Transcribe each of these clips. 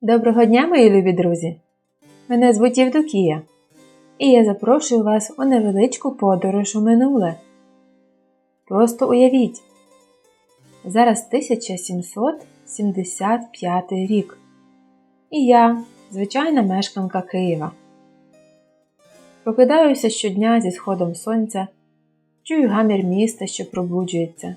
Доброго дня, мої любі друзі! Мене звуть Євдокія, і я запрошую вас у невеличку подорож у минуле. Просто уявіть, зараз 1775 рік, і я, звичайна мешканка Києва. Прокидаюся щодня зі сходом сонця, чую гамір міста, що пробуджується.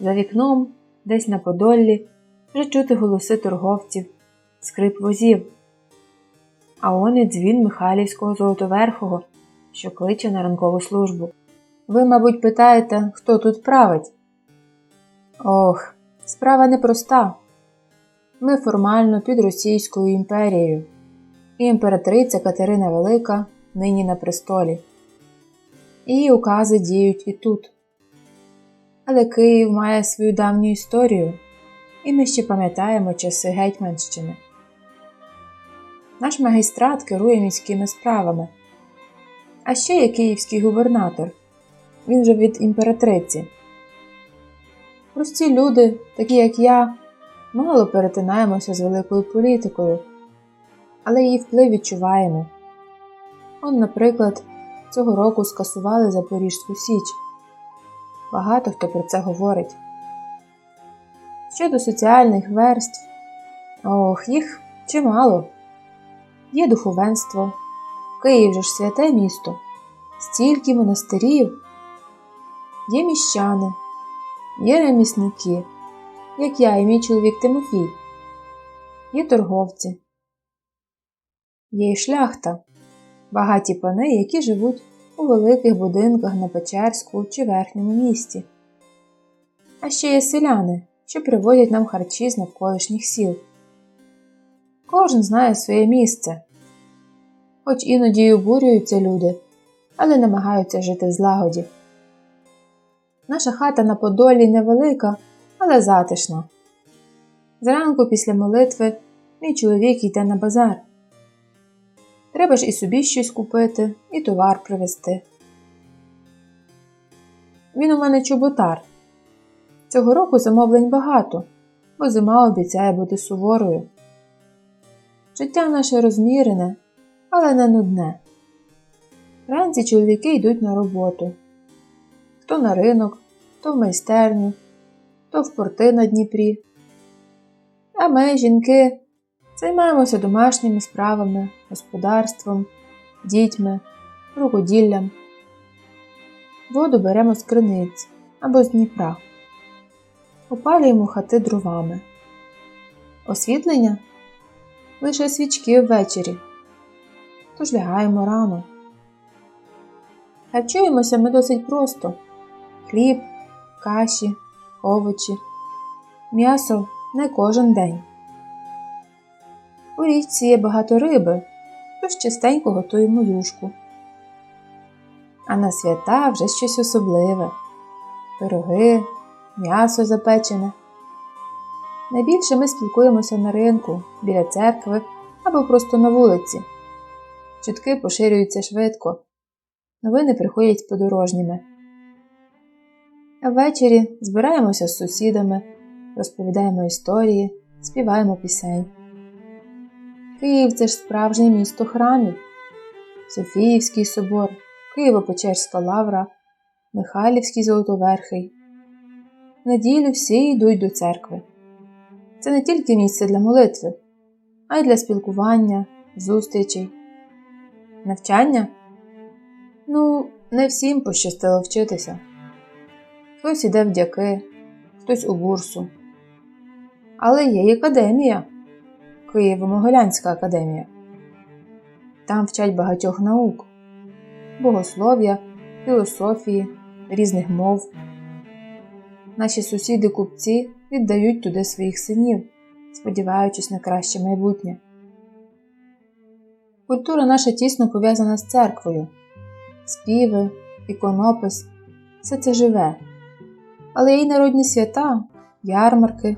За вікном, десь на Подоллі, вже чути голоси торговців, скрип возів. А он і дзвін Михайлівського Золотоверхого, що кличе на ранкову службу. Ви, мабуть, питаєте, хто тут править? Ох, справа непроста. Ми формально під Російською імперією, і імператриця Катерина Велика нині на престолі. Її укази діють і тут. Але Київ має свою давню історію і ми ще пам'ятаємо часи Гетьманщини. Наш магістрат керує міськими справами, а ще є київський губернатор. Він же від імператриці. Прості люди, такі як я, мало перетинаємося з великою політикою, але її вплив відчуваємо. Он, наприклад, цього року скасували Запорізьку Січ. Багато хто про це говорить. Щодо соціальних верств, ох, їх чимало. Є духовенство, Київ же ж святе місто, стільки монастирів, є міщани, є ремісники, як я і мій чоловік Тимофій, є торговці, є й шляхта, багаті пани, які живуть у великих будинках на Печерську чи верхньому місті. А ще є селяни що привозять нам харчі з навколишніх сіл. Кожен знає своє місце, хоч іноді й обурюються люди, але намагаються жити в злагоді. Наша хата на Подолі невелика, але затишна. Зранку після молитви мій чоловік йде на базар. Треба ж і собі щось купити, і товар привезти. Він у мене чоботар. Цього року замовлень багато, бо зима обіцяє бути суворою. Життя наше розмірене, але не нудне. Вранці чоловіки йдуть на роботу хто на ринок, хто в майстерню, хто в порти на Дніпрі. А ми, жінки, займаємося домашніми справами, господарством, дітьми, рукоділлям. Воду беремо з криниць або з Дніпра опалюємо хати дровами. Освітлення лише свічки ввечері, тож лягаємо рано. Харчуємося ми досить просто хліб, каші, овочі, м'ясо не кожен день. У річці є багато риби, тож частенько готуємо юшку. А на свята вже щось особливе пироги, м'ясо запечене. Найбільше ми спілкуємося на ринку, біля церкви або просто на вулиці. Чутки поширюються швидко, новини приходять подорожніми. А ввечері збираємося з сусідами, розповідаємо історії, співаємо пісень. Київ це ж справжнє місто храмів, Софіївський собор, Києво-Печерська лавра, Михайлівський Золотоверхий, неділю всі йдуть до церкви. Це не тільки місце для молитви, а й для спілкування, зустрічей, навчання. Ну, не всім пощастило вчитися. Хтось іде в дяки, хтось у бурсу. Але є й академія, Києво-Могилянська академія. Там вчать багатьох наук, богослов'я, філософії, різних мов. Наші сусіди купці віддають туди своїх синів, сподіваючись на краще майбутнє. Культура наша тісно пов'язана з церквою, співи, іконопис все це живе, але й народні свята, ярмарки.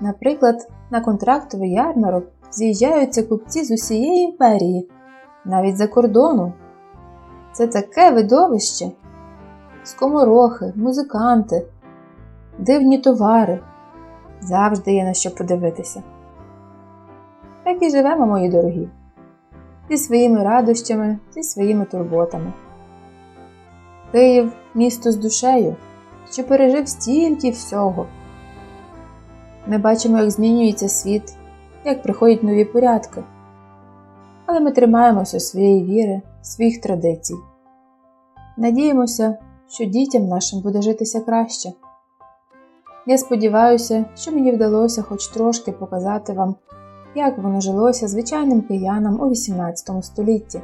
Наприклад, на контрактовий ярмарок з'їжджаються купці з усієї імперії, навіть за кордону. Це таке видовище. Скоморохи, музиканти, дивні товари. Завжди є на що подивитися. так і живемо, мої дорогі, зі своїми радощами, зі своїми турботами. Київ місто з душею, що пережив стільки всього. Ми бачимо, як змінюється світ, як приходять нові порядки. Але ми тримаємося своєї віри, своїх традицій. Надіємося, що дітям нашим буде житися краще. Я сподіваюся, що мені вдалося хоч трошки показати вам, як воно жилося звичайним киянам у XVIII столітті.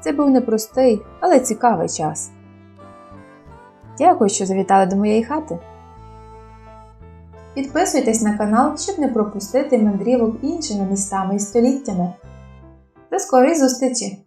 Це був непростий, але цікавий час. Дякую, що завітали до моєї хати. Підписуйтесь на канал, щоб не пропустити мандрівок іншими містами і століттями. До скорої зустрічі!